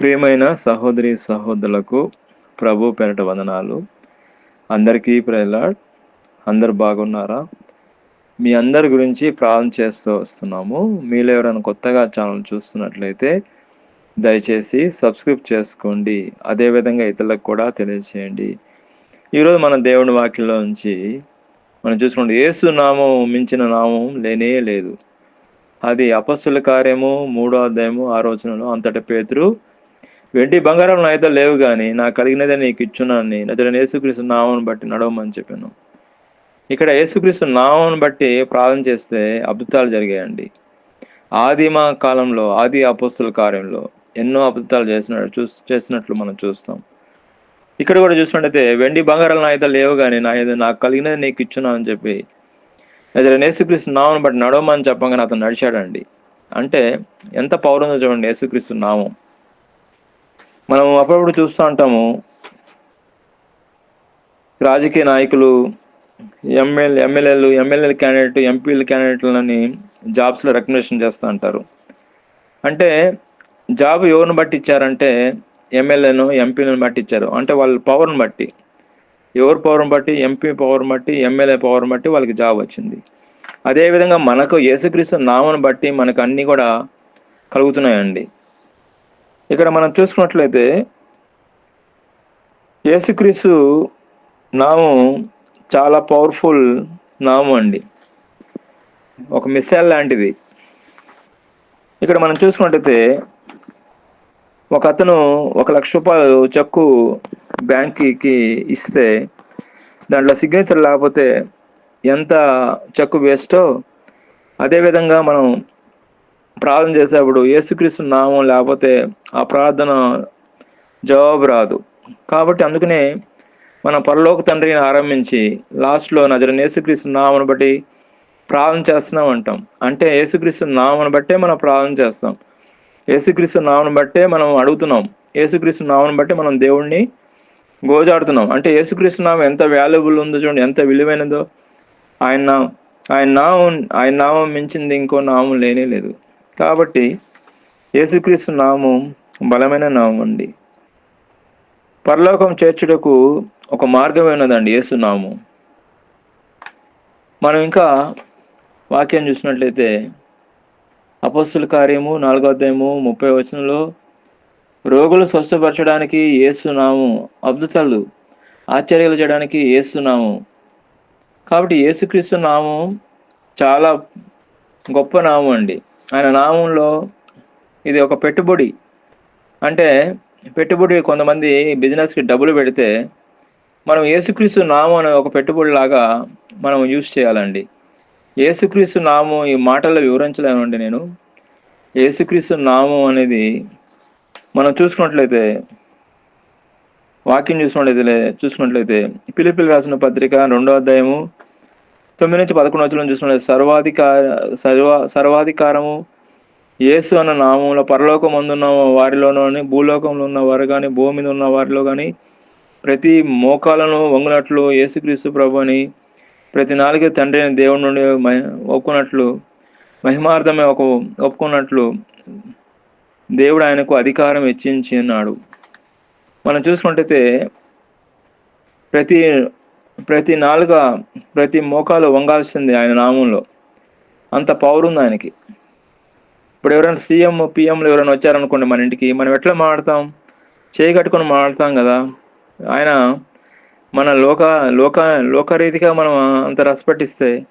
ప్రియమైన సహోదరి సహోదరులకు ప్రభు పెరట వందనాలు. అందరికీ ప్రహ్లాడ్ అందరు బాగున్నారా? మీ అందరి గురించి ప్రార్థన చేస్తూ వస్తున్నాము. మీలో ఎవరైనా కొత్తగా ఛానల్ చూస్తున్నట్లయితే దయచేసి సబ్స్క్రైబ్ చేసుకోండి. అదేవిధంగా ఇతరులకు కూడా తెలియజేయండి. ఈరోజు మన దేవుని వాక్యంలో నుంచి మనం చూసుకుంటే యేసు నామం మించిన నామం లేనే లేదు. అది అపస్సుల కార్యము మూడో అధ్యాయము ఆరోచనలో అంతటి పేతురు వెండి బంగారం నా అయితే లేవు కానీ నాకు కలిగినదే నీకు ఇచ్చున్నాను నజరని యేసుక్రీస్తు నామను బట్టి నడవమని చెప్పాను. ఇక్కడ యేసుక్రీస్తు నామను బట్టి ప్రార్థన చేస్తే అద్భుతాలు జరిగాయండి. ఆదిమ కాలంలో ఆది అపస్తుల కార్యంలో ఎన్నో అద్భుతాలు చేసినట్టు చూ చేసినట్లు మనం చూస్తాం. ఇక్కడ కూడా చూసినట్టయితే వెండి బంగారాలు నా అయితే లేవు కానీ నా ఏదో నాకు కలిగినది నీకు ఇచ్చున్నా అని చెప్పి నజరని యేసుక్రీస్తు నామను బట్టి నడవమని చెప్పగానే అతను నడిచాడండి. అంటే ఎంత పౌరందో చూడండి యేసుక్రీస్తు నామం. మనం అప్పుడప్పుడు చూస్తూ ఉంటాము. రాజకీయ నాయకులు ఎమ్మెల్యే ఎమ్మెల్యేలు ఎమ్మెల్యేల క్యాండిడేట్ ఎంపీల క్యాండిడేట్లని జాబ్స్లో రికమెండేషన్ చేస్తూ ఉంటారు. అంటే జాబ్ ఎవరిని బట్టి ఇచ్చారంటే ఎమ్మెల్యేను ఎంపీలను బట్టి ఇచ్చారు. అంటే వాళ్ళ పవర్ని బట్టి. ఎవరి పవర్ని బట్టి? ఎంపీ పవర్ని బట్టి ఎమ్మెల్యే పవర్ని బట్టి వాళ్ళకి జాబ్ వచ్చింది. అదేవిధంగా మనకు యేసుక్రీస్తు నామను బట్టి మనకు అన్నీ కూడా కలుగుతున్నాయండి. ఇక్కడ మనం చూసుకున్నట్లయితే యేసుక్రీస్తు నామం చాలా పవర్ఫుల్ నామం అండి. ఒక మిసైల్ లాంటిది. ఇక్కడ మనం చూసుకున్నట్టయితే ఒక అతను ఒక లక్ష రూపాయలు చెక్కు బ్యాంక్కి ఇస్తే దాంట్లో సిగ్నేచర్ లేకపోతే ఎంత చెక్కు వేస్టో అదేవిధంగా మనం ప్రార్థన చేసేప్పుడు యేసుక్రీస్తు నామం లేకపోతే ఆ ప్రార్థన జవాబు రాదు. కాబట్టి అందుకనే మన పరలోక తండ్రిని ఆరంభించి లాస్ట్లో నజర యేసుక్రీస్తు నామను బట్టి ప్రార్థన చేస్తున్నాం అంటాం. అంటే యేసుక్రీస్తు నామను బట్టే మనం ప్రార్థన చేస్తాం. యేసుక్రీస్తు నామను బట్టే మనం అడుగుతున్నాం. యేసుక్రీస్తు నామను బట్టి మనం దేవుణ్ణి గోజాడుతున్నాం. అంటే యేసుక్రీస్తు నామం ఎంత వాల్యుబుల్ ఉందో చూడండి ఎంత విలువైనదో. ఆయన ఆయన నామం ఆయన నామం మించింది ఇంకో నామం లేనే లేదు. కాబట్టి యేసుక్రీస్తు నామం బలమైన నామం అండి పరలోకం చేర్చుటకు ఒక మార్గమైనదండి యేసు నామం. మనం ఇంకా వాక్యం చూసినట్లయితే అపస్సుల కార్యము నాలుగో అధ్యాయము ముప్పై వచనంలో రోగులు స్వస్థపరచడానికి ఏసునాము అద్భుతాలు ఆశ్చర్యాలు చేయడానికి ఏసునాము కాబట్టి యేసుక్రీస్తు నామం చాలా గొప్ప నామం అండి. ఆయన నామంలో ఇది ఒక పెట్టుబడి. అంటే పెట్టుబడి కొంతమంది బిజినెస్కి డబ్బులు పెడితే మనం యేసుక్రీస్తు నామం అనే ఒక పెట్టుబడి లాగా మనం యూజ్ చేయాలండి. యేసుక్రీస్తు నామం ఈ మాటల్లో వివరించలేనండి నేను. యేసుక్రీస్తు నామం అనేది మనం చూసుకున్నట్లయితే వాక్యం చూసుకున్నట్లయితే చూసుకున్నట్లయితే పిలిపిలి రాసిన పత్రిక రెండో అధ్యాయము తొమ్మిది నుంచి పదకొండు వచ్చిన చూసుకున్నట్లయితే సర్వాధికార సర్వ సర్వాధికారము యేసు అన్న నామంలో పరలోకం అందున్న వారిలోనూ భూలోకంలో ఉన్న వారు కానీ భూమి మీద ఉన్న వారిలో కానీ ప్రతి మోకాలను వంగునట్లు యేసుక్రీస్తు ప్రభు అని ప్రతి నాలుగు తండ్రి అయిన దేవుడి నుండి ఒప్పుకున్నట్లు మహిమార్థమే ఒక ఒప్పుకున్నట్లు దేవుడు ఆయనకు అధికారం ఇచ్చించి ఉన్నాడు. మనం చూసుకుంటే ప్రతి ప్రతి నాలుగ ప్రతి మోకాలు వంగాల్సింది ఆయన నామంలో. అంత పవర్ ఉంది ఆయనకి. ఇప్పుడు ఎవరైనా సీఎం పిఎంలు ఎవరైనా వచ్చారనుకోండి మన ఇంటికి మనం ఎట్లా మాట్లాడతాం? చేయి కట్టుకొని మాట్లాడతాం కదా. ఆయన మన లోక లోక లోకరీతిగా మనం అంత రెస్పెక్ట్ ఇస్తే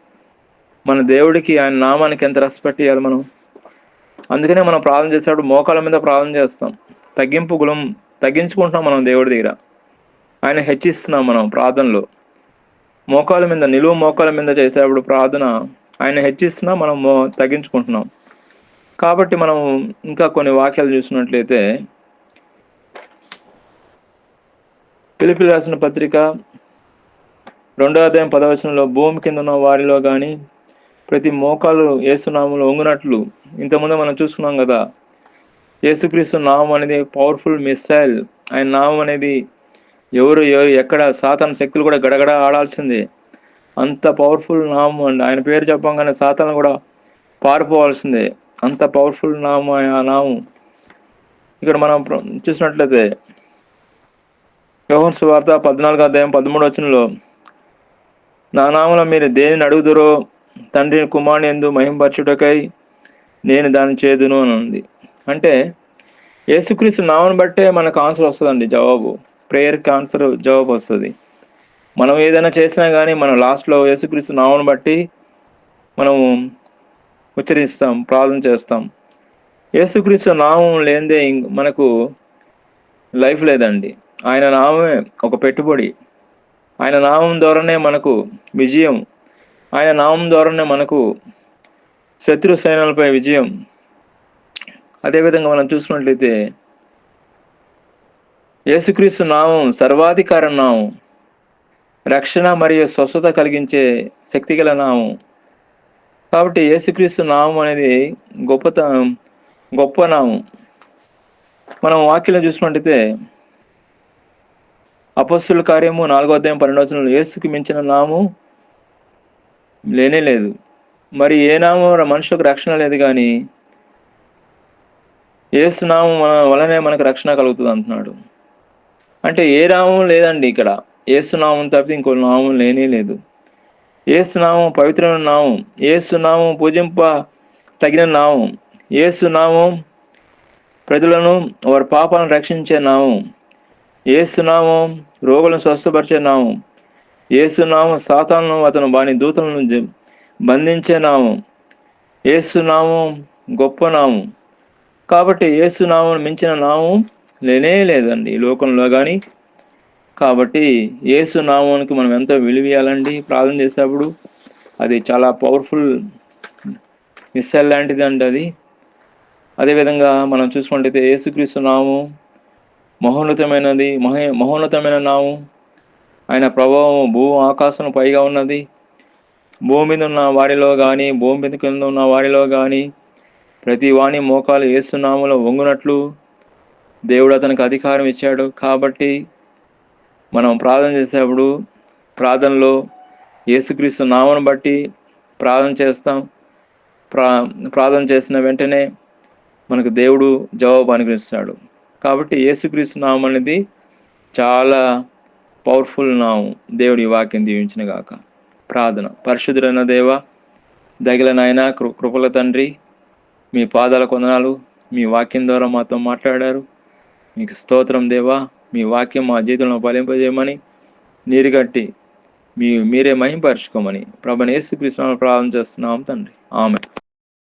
మన దేవుడికి ఆయన నామానికి ఎంత రెస్పెక్ట్ ఇవ్వాలి మనం? అందుకనే మనం ప్రార్థన చేసేటప్పుడు మోకాల మీద ప్రార్థన చేస్తాం. తగ్గింపు గుణం తగ్గించుకుంటున్నాం మనం దేవుడి దగ్గర. ఆయన హెచ్చిస్తున్నాం మనం ప్రార్థనలో. మోకాల మీద నిలువు మోకాల మీద చేసేటప్పుడు ప్రార్థన ఆయన హెచ్చిస్తున్నా మనం మో తగ్గించుకుంటున్నాం. కాబట్టి మనం ఇంకా కొన్ని వాక్యాలు చూసినట్లయితే పిలిపి రాసిన పత్రిక రెండో అధ్యాయం పదవచనంలో భూమి కింద ఉన్న వారిలో కానీ ప్రతి మోకాలు ఏసునామంలో వంగునట్లు. ఇంతకుముందు మనం చూసుకున్నాం కదా యేసుక్రీస్తు నామం అనేది పవర్ఫుల్ మిస్సైల్ ఆయన నామం అనేది ఎవరు ఎవరు ఎక్కడ సాతాన శక్తులు కూడా గడగడ ఆడాల్సిందే. అంత పవర్ఫుల్ నామం అండి. ఆయన పేరు చెప్పంగానే సాతాన్ కూడా పారిపోవాల్సిందే. అంత పవర్ఫుల్ నామం ఆ నామం. ఇక్కడ మనం చూసినట్లయితే యోహన్ సువార్త పద్నాలుగు అధ్యాయం పదమూడు వచనంలో నా నామలో మీరు దేనిని అడుగుదరో తండ్రి కుమారుని ఎందు మహింపరచుటకై నేను దాన్ని చేదును అని ఉంది అంటే యేసుక్రీస్తు నామను బట్టే మనకు ఆన్సర్ వస్తుందండి జవాబు. ప్రేయర్కి ఆన్సర్ జవాబు వస్తుంది. మనం ఏదైనా చేసినా కానీ మనం లాస్ట్లో యేసుక్రీస్తు నామను బట్టి మనము ఉచ్చరిస్తాం ప్రార్థన చేస్తాం. యేసుక్రీస్తు నామం లేనిదే మనకు లైఫ్ లేదండి. ఆయన నామమే ఒక పెట్టుబడి. ఆయన నామం ద్వారానే మనకు విజయం. ఆయన నామం ద్వారానే మనకు శత్రు సైన్యాలపై విజయం. అదేవిధంగా మనం చూసినట్లయితే యేసుక్రీస్తు నామం సర్వాధికార నామం. రక్షణ మరియు స్వస్థత కలిగించే శక్తిగల నామం. కాబట్టి యేసుక్రీస్తు నామం అనేది గొప్పత గొప్ప నామం. మనం వాక్యలో చూసినట్టయితే అపస్సుల కార్యము నాలుగో అధ్యాయం పన్నెండు యేసుకు మించిన నామం లేనే లేదు. మరి ఏ నామం మనుషులకు రక్షణ లేదు కానీ ఏసు నామం మన వలనే మనకు రక్షణ కలుగుతుంది అంటున్నాడు. అంటే ఏ నామం లేదండి ఇక్కడ. ఏసునామం తప్పితే ఇంకో నామం లేనే లేదు. ఏసు నామం పవిత్రమైన నామం ఏసు నామం పూజింప తగిన నామం ఏసు నామం ప్రజలను వారి పాపాలను రక్షించే నామం ఏసునామం రోగులను స్వస్థపరిచే నామం ఏసునామం సాతాను అతను వాని దూతలను బంధించే నామం ఏసు నామం గొప్ప నామం. కాబట్టి ఏసునామం మించిన నామం లేనే లేదండి. ఈ లోకంలో కానీ కాబట్టి యేసు నామానికి మనం ఎంతో విలువేయాలండి ప్రార్థన చేసేటప్పుడు అది చాలా పవర్ఫుల్ మిస్సైల్ లాంటిది అండి అది. అదేవిధంగా మనం చూసుకుంటే యేసుక్రీస్తు నామం మహోన్నతమైనది. మహే మహోన్నతమైన నామం. ఆయన ప్రభావం భూ ఆకాశం పైగా ఉన్నది. భూమి మీద ఉన్న వారిలో కానీ భూమి మీద కింద ఉన్న వారిలో కానీ ప్రతి వాణి మోకాలు ఏసునామలో వంగునట్లు దేవుడు అతనికి అధికారం ఇచ్చాడు కాబట్టి మనం ప్రార్థన చేసేటప్పుడు ప్రార్థనలో యేసుక్రీస్తు నామను బట్టి ప్రార్థన చేస్తాం. ప్రా ప్రార్థన చేసిన వెంటనే మనకు దేవుడు జవాబు అనుగ్రహిస్తాడు. కాబట్టి యేసుక్రీస్తు నామం అనేది చాలా పవర్ఫుల్ నామం. దేవుడి వాక్యం దీవించిన గాక. ప్రార్థన. పరిశుద్ధుడైన దేవ దగిల నాయన కృ కృపల తండ్రి మీ పాదాల కొందనాలు మీ వాక్యం ద్వారా మాతో మాట్లాడారు. మీకు స్తోత్రం దేవా మీ వాక్యం మా జీవితంలో ఫలింపజేయమని నీరు కట్టి మీ మీరే మహింపరచుకోమని ప్రభనేసు కృష్ణ ప్రార్థన చేస్తున్నాం తండ్రి. ఆమె